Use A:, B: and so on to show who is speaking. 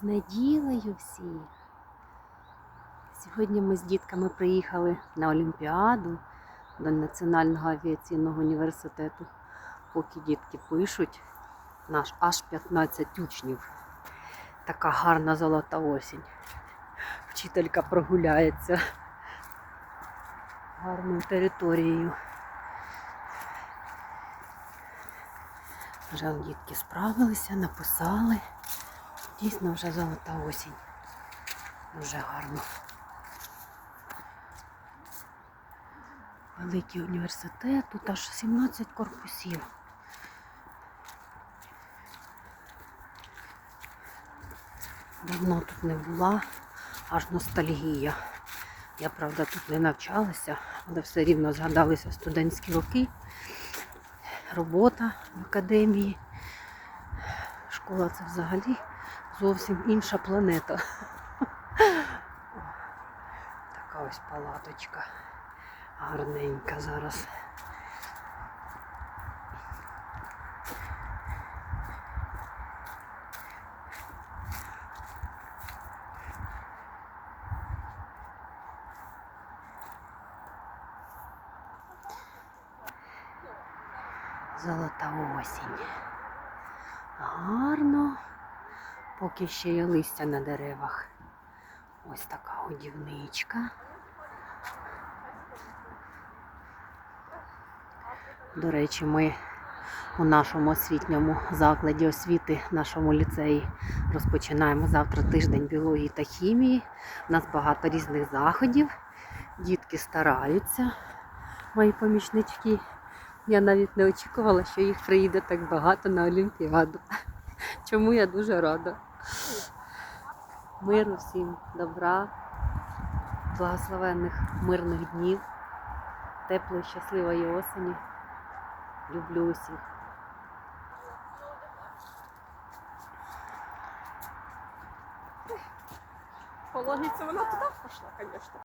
A: З неділею всі. Сьогодні ми з дітками приїхали на Олімпіаду до Національного авіаційного університету. Поки дітки пишуть, наш аж 15 учнів. Така гарна золота осінь. Вчителька прогуляється гарною територією. Вже дітки справилися, написали. Дійсно вже золота осінь. Дуже гарно. Великий університет, тут аж 17 корпусів. Давно тут не була, аж ностальгія. Я, правда, тут не навчалася, але все рівно згадалися студентські роки, робота в академії. Школа це взагалі зовсім інша планета. Така ось палаточка гарненька зараз. Золота осінь. Гарно, поки ще є листя на деревах. Ось така годівничка. До речі, ми у нашому освітньому закладі освіти, нашому ліцеї, розпочинаємо завтра тиждень біології та хімії. У нас багато різних заходів. Дітки стараються, мої помічнички. Я навіть не очікувала, що їх приїде так багато на Олімпіаду. Чому я дуже рада. Миру всім, добра, благословенних мирних днів, теплої, щасливої осені. Люблю усіх.
B: По вона туди пішла, звісно.